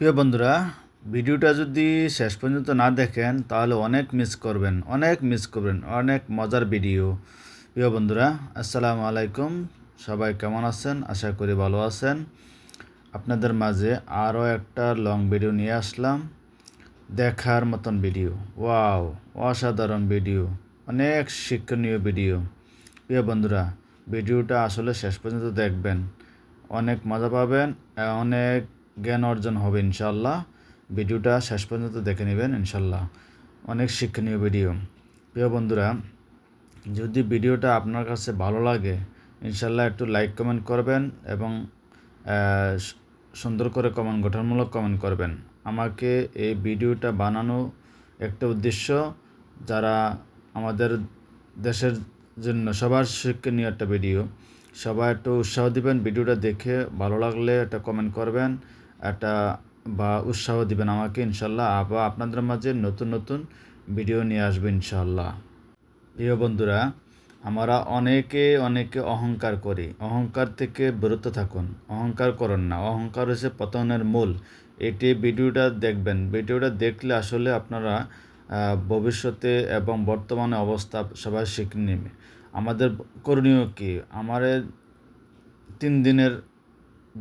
প্রিয় বন্ধুরা, ভিডিওটা যদি শেষ পর্যন্ত না দেখেন, তাহলে অনেক মিস করবেন, অনেক মিস করবেন, অনেক মজার ভিডিও প্রিয় বন্ধুরা, আসসালামু আলাইকুম। সবাই কেমন আছেন? আশা করি ভালো আছেন। আপনাদের মাঝে আরও একটা লং ভিডিও নিয়ে আসলাম। দেখার মতন ভিডিও ওয়াও অসাধারণ ভিডিও অনেক শিক্ষণীয় ভিডিও প্রিয় বন্ধুরা ভিডিওটা আসলে শেষ পর্যন্ত দেখবেন। অনেক মজা পাবেন, অনেক জ্ঞান অর্জন হবে ইনশাল্লাহ ভিডিওটা শেষ পর্যন্ত দেখে নেবেন ইনশাল্লাহ অনেক শিক্ষণীয় ভিডিও। প্রিয় বন্ধুরা, যদি ভিডিওটা আপনার কাছে ভালো লাগে ইনশাল্লাহ একটু লাইক কমেন্ট করবেন এবং সুন্দর করে কমেন্ট, গঠনমূলক কমেন্ট করবেন। আমাকে এই ভিডিওটা বানানো একটা উদ্দেশ্য, যারা আমাদের দেশের জন্য সবার শিক্ষণীয় একটা ভিডিও, সবাই একটু উৎসাহ দিবেন, ভিডিওটা দেখে ভালো লাগলে একটা কমেন্ট করবেন। একটা, বা উৎসাহ দিবেন আমাকে, ইনশাল্লাহ। আবার আপনাদের মাঝে নতুন নতুন ভিডিও নিয়ে আসবে, ইনশাল্লাহ। প্রিয় বন্ধুরা, আমরা অনেকে অনেকে অহংকার করি। অহংকার থেকে বিরত থাকুন। অহংকার করুন না। অহংকার হচ্ছে পতনের মূল। এটি ভিডিওটা দেখবেন। ভিডিওটা দেখলে আসলে আপনারা ভবিষ্যতে এবং বর্তমানে অবস্থা সবাই শিখে নেবে। আমাদের করণীয় কি? আমাদের তিন দিনের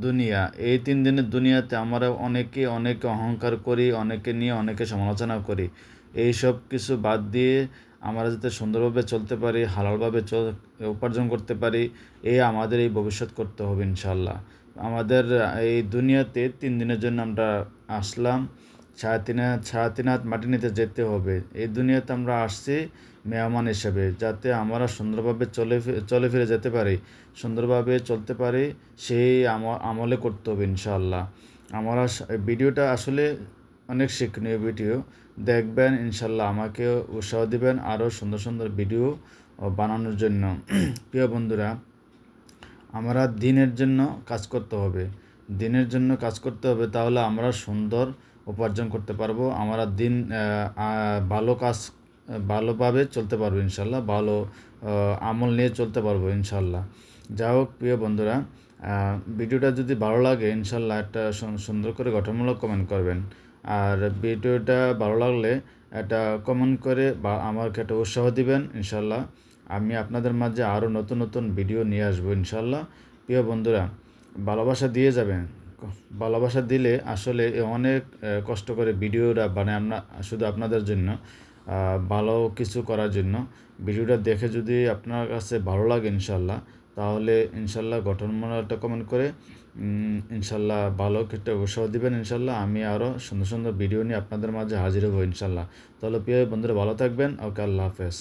দুনিয়া। এই তিন দিনের দুনিয়াতে আমরা অনেকে অনেকে অহংকার করি, অনেকে নিয়ে অনেকে সমালোচনা করি। এই সব কিছু বাদ দিয়ে আমরা যাতে সুন্দরভাবে চলতে পারি, হালালভাবে উপার্জন করতে পারি, এ আমাদের এই ভবিষ্যৎ করতে হবে ইনশাল্লাহ আমাদের এই দুনিয়াতে তিন দিনের জন্য আমরা আসলাম। সাড়ে তিন সাড়ে মাটি নিতে যেতে হবে। এই দুনিয়াতে আমরা আসছি মেহমান হিসেবে, যাতে আমরা সুন্দরভাবে চলে চলে ফিরে যেতে পারি। সুন্দরভাবে চলতে পারি, সেই আম- আমলে করতে হবে ইনশাল্লাহ আমরা ভিডিওটা আসলে অনেক শিক্ষণীয় ভিডিও। দেখবেন ইনশাল্লাহ আমাকে উৎসাহ দিবেন আরও সুন্দর সুন্দর ভিডিও বানানোর জন্য। প্রিয় বন্ধুরা, আমরা দিনের জন্য কাজ করতে হবে। দিনের জন্য কাজ করতে হবে, তাহলে আমরা সুন্দর উপার্জন করতে পারব। আমরা দিন ভালো কাজ, ভালোভাবে চলতে পারব ইনশাল্লাহ, ভালো আমল নিয়ে চলতে পারব ইনশাল্লাহ। যা হোক, প্রিয় বন্ধুরা ভিডিওটা যদি ভালো লাগে ইনশাল্লাহ একটা সুন্দর করে গঠনমূলক কমেন্ট করবেন। আর ভিডিওটা ভালো লাগলে একটা কমেন্ট করে বা আমাকে একটা উৎসাহ দিবেন ইনশাল্লাহ। আমি আপনাদের মাঝে আরও নতুন নতুন ভিডিও নিয়ে আসব ইনশাল্লাহ। প্রিয় বন্ধুরা ভালোবাসা দিয়ে যাবেন। ভালোবাসা দিলে আসলে অনেক কষ্ট করে ভিডিওটা বানায় আমরা, শুধু আপনাদের জন্য ভালো কিছু করার জন্য। ভিডিওটা দেখে যদি আপনার কাছে ভালো লাগে ইনশাল্লাহ, তাহলে ইনশাল্লাহ গঠনমূলক কমেন্ট করে ইনশাল্লাহ ভালো একটা উৎসাহ দিবেন ইনশাল্লাহ। আমি আরও সুন্দর সুন্দর ভিডিও নিয়ে আপনাদের মাঝে হাজির হব ইনশাল্লাহ। তাহলে প্রিয় বন্ধুরা, ভালো থাকবেন। ওকে, আল্লাহ হাফেজ।